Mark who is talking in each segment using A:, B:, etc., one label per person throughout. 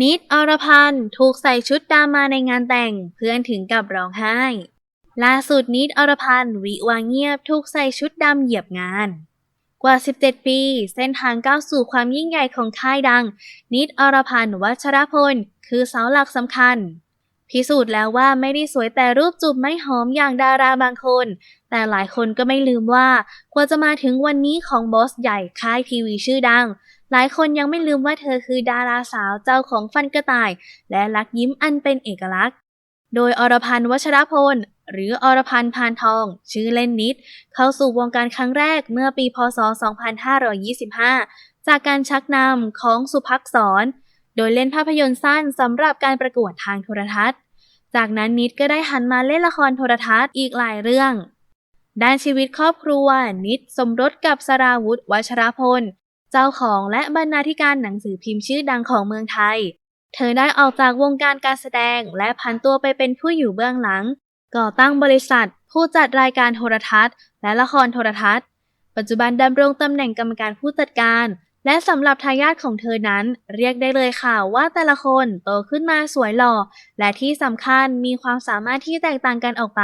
A: นิดอรพันธ์ถูกใส่ชุดดำมาในงานแต่งเพื่อนถึงกับร้องไห้ ล่าสุดนิดอรพันธ์วิวางเงียบถูกใส่ชุดดำเหยียบงาน กว่า 17 ปี เส้นทางก้าวสู่ความยิ่งใหญ่ของค่ายดัง นิดอรพันธ์วัชรพล คือเสาหลักสำคัญ พิสูจน์แล้วว่าไม่ได้สวยแต่รูปจูบไม่หอมอย่างดาราบางคน แต่หลายคนก็ไม่ลืมว่ากว่าจะมาถึงวันนี้ของบอสใหญ่ค่ายทีวีชื่อดัง หลายคนยังไม่ลืมว่าเธอคือดาราสาวเจ้าของฟันกระต่าย และลักยิ้มอันเป็นเอกลักษณ์ โดยอรพันธ์วัชรพล หรืออรพันธ์พานทอง ชื่อเล่นนิด เข้าสู่วงการครั้งแรกเมื่อปีพศ 2525 จากการชักนำของสุภักษร โดยเล่นภาพยนตร์สั้นสำหรับการประกวดทางโทรทัศน์ จากนั้นนิดก็ได้หันมาเล่นละครโทรทัศน์อีกหลายเรื่องด้านชีวิตครอบครัว นิดสมรสกับสราวุธวัชรพล เจ้าของและบรรณาธิการหนังสือพิมพ์ชื่อดังของเมืองไทย เธอได้ออกจากวงการการแสดงและพันตัวไปเป็นผู้อยู่เบื้องหลัง ก่อตั้งบริษัท ผู้จัดรายการโทรทัศน์ และละครโทรทัศน์ ปัจจุบันดำรงตำแหน่งกรรมการผู้จัดการ และสำหรับทายาทของเธอนั้น เรียกได้เลยค่ะว่าแต่ละคนโตขึ้นมาสวยหล่อ และที่สำคัญมีความสามารถที่แตกต่างกันออกไป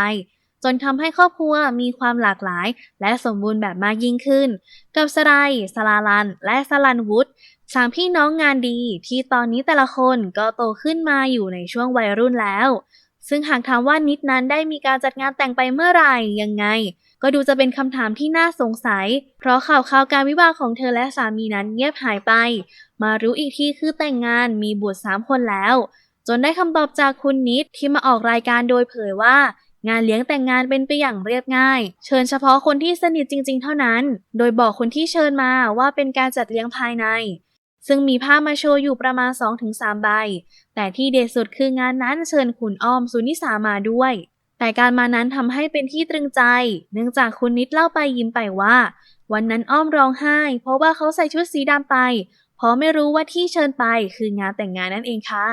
A: จนทำให้ครอบครัวมีความหลากหลาย และสมบูรณ์แบบมากยิ่งขึ้น กับสไรสลาลัน และสลันวุฒสามพี่น้องงานดีที่ตอนนี้แต่ละคนก็โตขึ้นมาอยู่ในช่วงวัยรุ่นแล้ว ซึ่งหากถามว่านิดนั้นได้มีการจัดงานแต่งไปเมื่อไหร่ยังไง ก็ดูจะเป็นคำถามที่น่าสงสัย เพราะข่าวข่าวการวิวาของเธอและสามีนั้นเงียบหายไป มารู้อีกทีคือแต่งงานมีบุตรสามคนแล้ว จนได้คำตอบจากคุณนิดที่มาออกรายการโดยเผยว่า งานเลี้ยงแต่งงานเป็นไปอย่างเรียบง่าย เชิญเฉพาะคนที่สนิทจริง ๆ เท่านั้น โดยบอกคนที่เชิญมาว่าเป็นการจัดเลี้ยงภายใน ซึ่งมีภามาโชว์อยู่ประมาณ 2-3 ใบ แต่ที่เด็ดสุดคืองานนั้นเชิญคุณอ้อมสุนิสามาด้วย แต่การมานั้นทำให้เป็นที่ตรึงใจ เนื่องจากคุณนิดเล่าไปยิ้มไปว่า วันนั้นอ้อมร้องไห้ เพราะว่าเขาใส่ชุดสีดำไป เพราะไม่รู้ว่าที่เชิญไปคืองานแต่งงานนั่นเองค่ะ